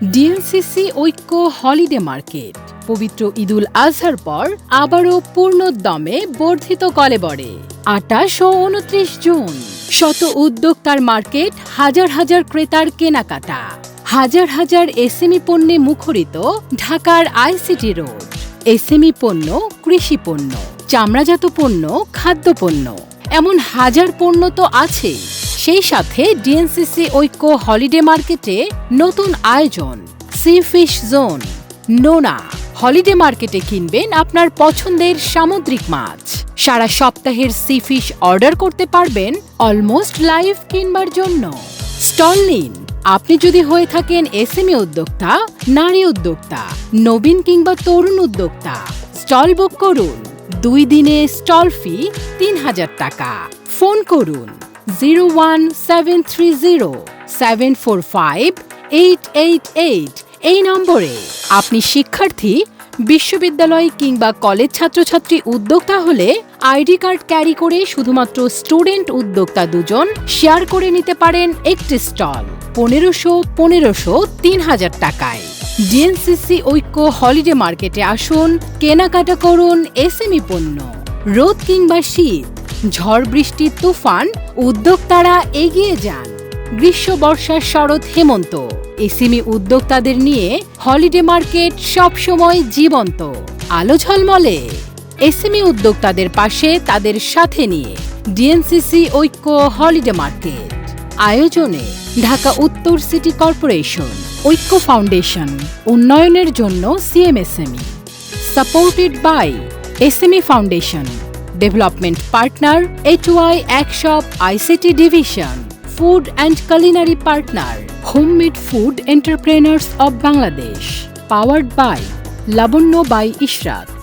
DNCC ঐক্য holiday market. পবিত্র ঈদুল আজহার পর আবারও পূর্ণোদ্যমে বর্ধিত কলেবরে আটাশ ও উনত্রিশ জুন। শত উদ্যোক্তার মার্কেট হাজার হাজার ক্রেতার কেনাকাটা। হাজার হাজার এসএমই পণ্যে মুখরিত ঢাকার আইসিটি রোড। এসএমই পণ্য, কৃষি পণ্য, চামড়াজাত পণ্য খাদ্যপণ্য এমন হাজার পণ্য তো আছেই। সেই সাথে ডিএনসিসি ঐক্য হলিডে মার্কেটে নতুন আয়োজন সি ফিশ জোন নোনা, হলিডে মার্কেটে কিনবেন আপনার পছন্দের সামুদ্রিক মাছ। সারা সপ্তাহের সি ফিশ অর্ডার করতে পারবেন অলমোস্ট লাইভ কিনবার জন্য। স্টল নিন। আপনি যদি হয়ে থাকেন এসএমই উদ্যোক্তা, নারী উদ্যোক্তা, নবীন কিংবা তরুণ উদ্যোক্তা, স্টল বুক করুন। দুই দিনে স্টল ফি তিন হাজার টাকা। ফোন করুন। Zero one seven three zero seven four five eight eight eight এই নম্বরে আপনি শিক্ষার্থী, বিশ্ববিদ্যালয় কিংবা কলেজ ছাত্রছাত্রী উদ্যোক্তা হলে আইডি কার্ড ক্যারি করে শুধুমাত্র স্টুডেন্ট উদ্যোক্তা দুজন শেয়ার করে নিতে পারেন একটি স্টল, পনেরোশো পনেরোশো, তিন হাজার টাকায়। ডিএনসিসি ঐক্য হলিডে মার্কেটে আসুন, কেনাকাটা করুন, এসএমই পণ্য, রোদ কিংবা শীত। ঝড় বৃষ্টি তুফান, উদ্যোক্তারা এগিয়ে যান। গ্রীষ্ম বর্ষা শরৎ হেমন্ত। এসিমি উদ্যোক্তাদের নিয়ে হলিডে মার্কেট সবসময় জীবন্ত। আলো ঝলমলে। এসএমই উদ্যোক্তাদের পাশে তাদের সাথে নিয়ে ডিএনসিসি ঐক্য হলিডে মার্কেট। আয়োজনে ঢাকা উত্তর সিটি কর্পোরেশন, ঐক্য ফাউন্ডেশন, উন্নয়নের জন্য CMSME. Supported by SME foundation. Development Partner, HY Agshop ICT Division, Food and Culinary Partner, Homemade Food Entrepreneurs of Bangladesh, powered by Labunno by Ishrat.